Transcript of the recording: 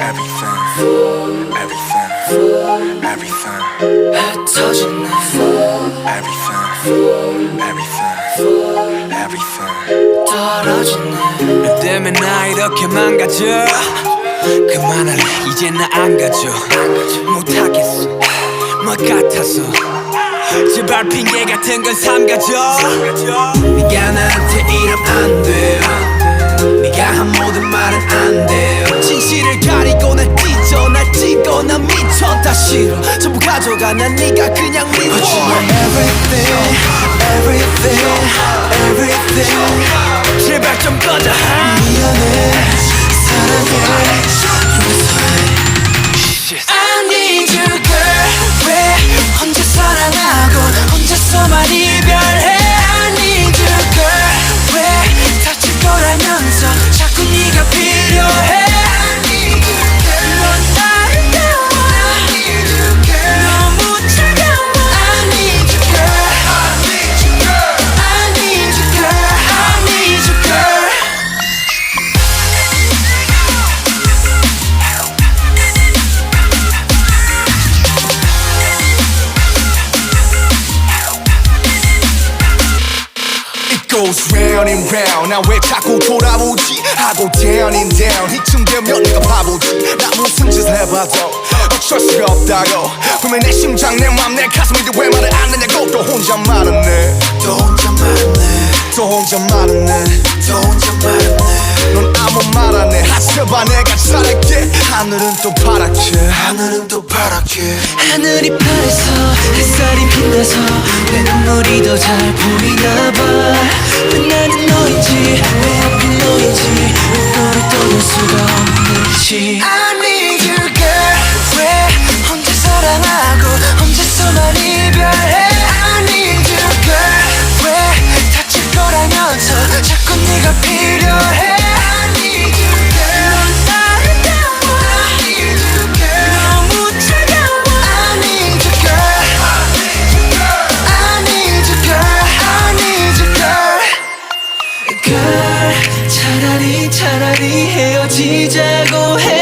everything, everything, everything, 흩어진 내 everything, everything, everything. 떨어진 내 때문에 나 이렇게 망가져 그만할래 이제 나 안 가져 못하겠어 뭐 같아서 제발 핑계 같은 건 삼가져 나 전부 가져가 난 네가 그냥 미워 But you are everything everything everything It goes round and round. 나 왜 자꾸 돌아오지? 하고 down and down. 이쯤 되면 내가 바보지. 나 무슨 짓을 해봐도 어쩔 수가 없다고. 분명 내 심장 내맘내 가슴인데 왜 말을 안 하냐고. 또 혼자 말았네. 또 혼자 말네. 또 혼자 말았네. 또 혼자 말네. 넌 아무 말 안 해. 하셔봐 내가 잘할게. 하늘은 또 파랗게. 하늘은 또 파랗게. 하늘이 파래서 햇살이 빛나서 내 눈물이 더 잘 보이나 봐 수가 없는지 I need you girl 왜 혼자 사랑하고 혼자서만 이 차라리 차라리 헤어지자고 해